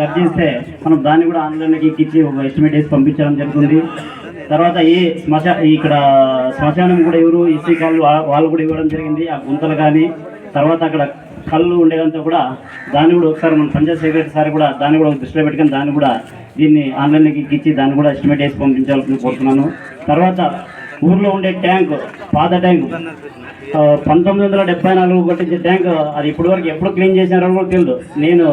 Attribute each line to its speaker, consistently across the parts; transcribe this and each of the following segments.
Speaker 1: చేస్తే మనం దాన్ని కూడా ఆంధ్రానికి ఇచ్చి ఒక ఎస్టిమేట్ వేసి పంపించడం జరుగుతుంది. తర్వాత ఈ శ్మశా ఇక్కడ శ్మశానం కూడా ఎవరు ఈసీ కాళ్ళు వాళ్ళు కూడా ఇవ్వడం జరిగింది ఆ గుంతలు కానీ తర్వాత అక్కడ కళ్ళు ఉండేదంతా కూడా దాన్ని కూడా ఒకసారి మన పంచాయత్ సెక్రటరీ సార్ కూడా దాన్ని కూడా దృష్టిలో పెట్టుకొని దాన్ని కూడా దీన్ని ఆంధ్రానికి ఇచ్చి దాన్ని కూడా ఎస్టిమేట్ వేసి పంపించాలని కోరుతున్నాను. తర్వాత ఊర్లో ఉండే ట్యాంక్ పాత ట్యాంక్ పంతొమ్మిది వందల డెబ్బై నాలుగు కట్టించే ట్యాంక్ అది ఇప్పటి వరకు ఎప్పుడు క్లీన్ చేసినారో కూడా తెలియదు. నేను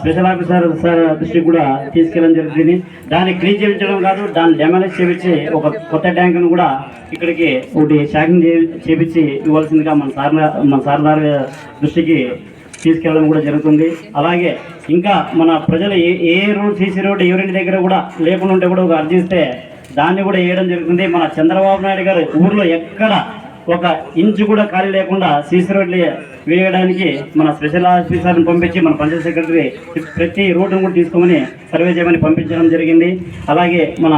Speaker 1: స్పెషల్ ఆఫీసర్ సార్ దృష్టికి కూడా తీసుకెళ్ళడం జరుగుతుంది దాన్ని క్లీన్ చేయించడం కాదు దాన్ని డెమాలిష్ చేపించి ఒక కొత్త ట్యాంక్ను కూడా ఇక్కడికి ఒకటి షాకింగ్ చేపించి ఇవ్వాల్సిందిగా మన సార్ మన సార్ దృష్టికి తీసుకెళ్ళడం కూడా జరుగుతుంది. అలాగే ఇంకా మన ప్రజలు ఏ ఏ రోడ్ సీసీ రోడ్ ఎవరింటి దగ్గర కూడా లేకుండా ఉంటే కూడా ఒక అర్జిస్తే దాన్ని కూడా వేయడం జరుగుతుంది. మన చంద్రబాబు నాయుడు గారు ఊర్లో ఎక్కడ ఒక ఇంచు కూడా ఖాళీ లేకుండా సీసీ రోడ్లు వేయడానికి మన స్పెషల్ ఆఫీసర్ని పంపించి మన పంచాయత్ సెక్రటరీ ప్రతి రోడ్డును కూడా తీసుకోమని సర్వే చేయమని పంపించడం జరిగింది. అలాగే మన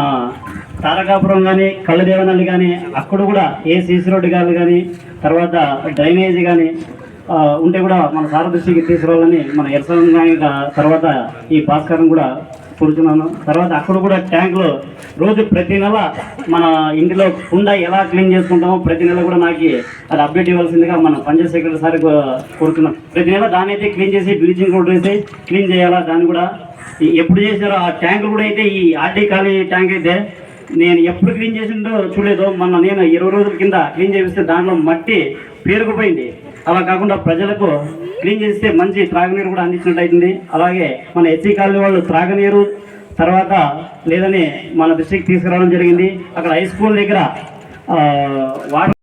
Speaker 1: తారకాపురం కానీ కళ్ళదేవనల్లి కానీ అక్కడ కూడా ఏ సీసీ రోడ్డు కానీ కానీ తర్వాత డ్రైనేజీ కానీ ఉంటే కూడా మన సారదృష్టికి తీసుకురావాలని మన ఎరసంగా తర్వాత ఈ భాస్కరం కూడా కూర్చున్నాను తర్వాత అక్కడ కూడా ట్యాంకులు రోజు ప్రతి నెల మన ఇంటిలో కుండ ఎలా క్లీన్ చేసుకుంటామో ప్రతి నెల కూడా నాకు అది అప్డేట్ ఇవ్వాల్సిందిగా మన పంచాయత్ సెక్రటరీ సార్ కోరుతున్నాం. ప్రతి నెల దాని అయితే క్లీన్ చేసి బ్లీచింగ్ పౌడర్ వేసి క్లీన్ చేయాలా దాన్ని కూడా. ఎప్పుడు చేశారో ఆ ట్యాంకులు కూడా అయితే ఈ ఆర్టీ ఖాళీ ట్యాంక్ అయితే నేను ఎప్పుడు క్లీన్ చేసిందో చూడలేదు. మొన్న నేను ఇరవై రోజుల కింద క్లీన్ చేపిస్తే దాంట్లో మట్టి పేరుకుపోయింది. అలా కాకుండా ప్రజలకు క్లీన్ చేస్తే మంచి త్రాగునీరు కూడా అందించినట్టు అవుతుంది అలాగే మన ఎస్సీ కాలనీ వాళ్ళు త్రాగునీరు తర్వాత లేదని మన దృష్టికి తీసుకురావడం జరిగింది. అక్కడ హై స్కూల్ దగ్గర వాటర్